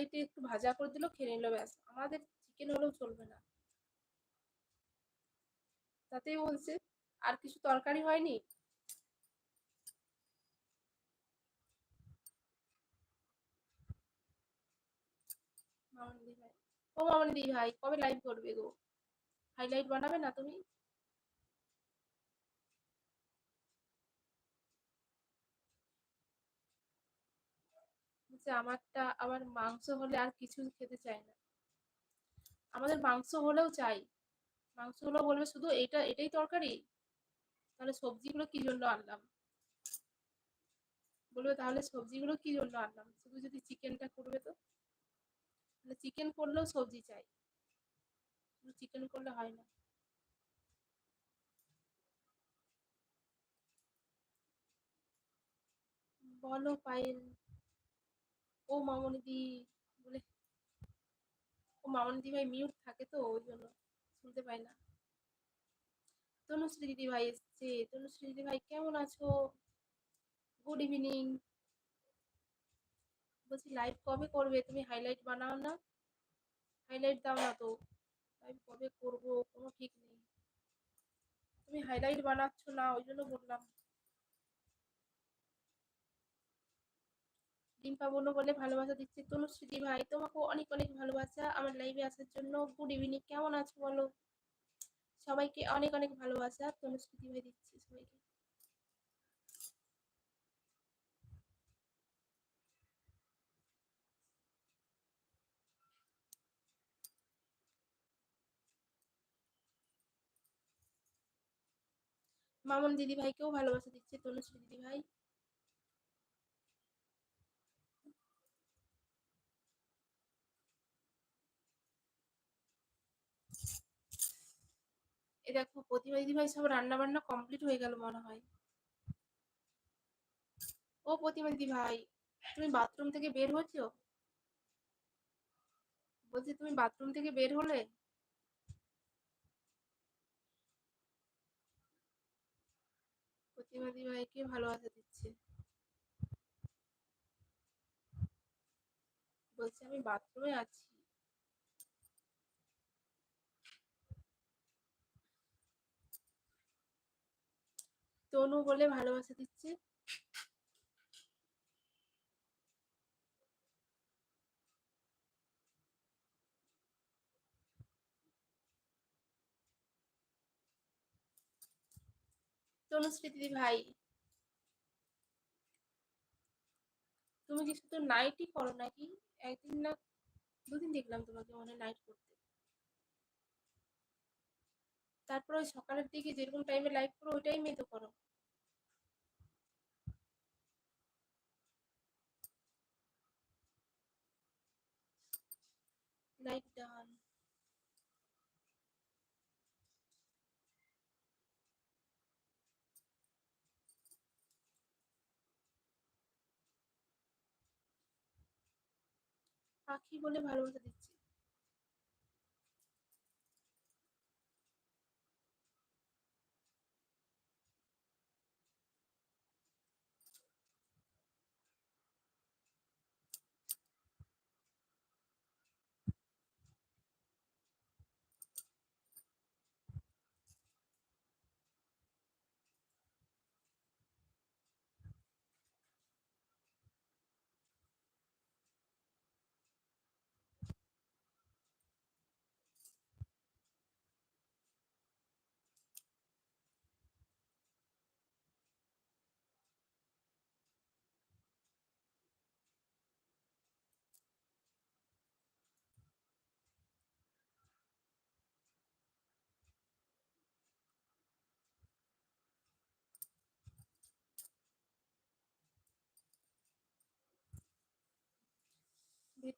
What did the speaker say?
তরকারিতে একটু ভাজা করে দিল, খেয়ে নিল, ব্যাস। আমাদের চিকেন হলেও চলবে না। তাতেই বলছে, আর কিছু তরকারি হয়নি? ও মামনি দি ভাই, কবে লাইভ করবে গো? হাইলাইট বানাবে না তুমি? যে আমারটা, আমার মাংস হলে আর কিছু খেতে চাই না। আমাদের মাংস হলেও চাই। মাংস হলেও বলবে, শুধু এটা এটাই তরকারি? তাহলে সবজিগুলো কি জন্য আনলাম? বলবে, তাহলে সবজিগুলো কি জন্য আনলাম? শুধু যদি চিকেনটা করবে তো? তাহলে চিকেন করলেও সবজি চাই। শুধু চিকেন করলে হয় না। বলো, পায়েল। ও মামনিদি বলে, ও মামনিদি ভাই মিউট থাকে তো, ওই জন্য শুনতে পাই না। তনুশ্রী দিদি ভাই এসছে। তনুশ্রী দিদি ভাই কেমন আছো? গুড ইভিনিং বলছি লাইভ কবে করবে? তুমি হাইলাইট বানাও না? হাইলাইট দাও না তো। লাইভ কবে করব? কোনো ঠিক নেই। তুমি হাইলাইট বানাচ্ছ না, ওই জন্য বললাম। ডিম্পা বলো বলে ভালোবাসা দিচ্ছে তনুশ্রী ভাই। তোমাকে অনেক অনেক ভালোবাসা আমার লাইভে আসার জন্য। গুড ইভিনিং কেমন আছো বলো? সবাইকে অনেক অনেক ভালোবাসা তনুশ্রী ভাই দিচ্ছে সবাইকে। মামন দিদি ভাইকেও ভালোবাসা দিচ্ছে তনুশ্রী দিদি ভাই। এ দেখো প্রতিভা দিদি ভাই সব রান্না বান্না কমপ্লিট হয়ে গেল মনে হয়। ও প্রতিমা দিদি ভাই তুমি বাথরুম থেকে বের হচ্ছো বলছি, তুমি বাথরুম থেকে বের হলে? প্রতিমা দিদি ভাইকে ভালোবাসা দিচ্ছে। বলছি, আমি বাথরুমে আছি। তনু বলে ভালোবাসা দিচ্ছে। তনুশ্রী দিদি ভাই। তুমি কি শুধু নাইটই করো নাকি? একদিন না, দুদিন দেখলাম তোমাকে মনে নাইট করতে। তারপর ওই সকালের দিকে যেরকম টাইমে লাইভ করো ওই টাইমে তো করো ডান পাখি বলে ভালোবাসা দিচ্ছি। de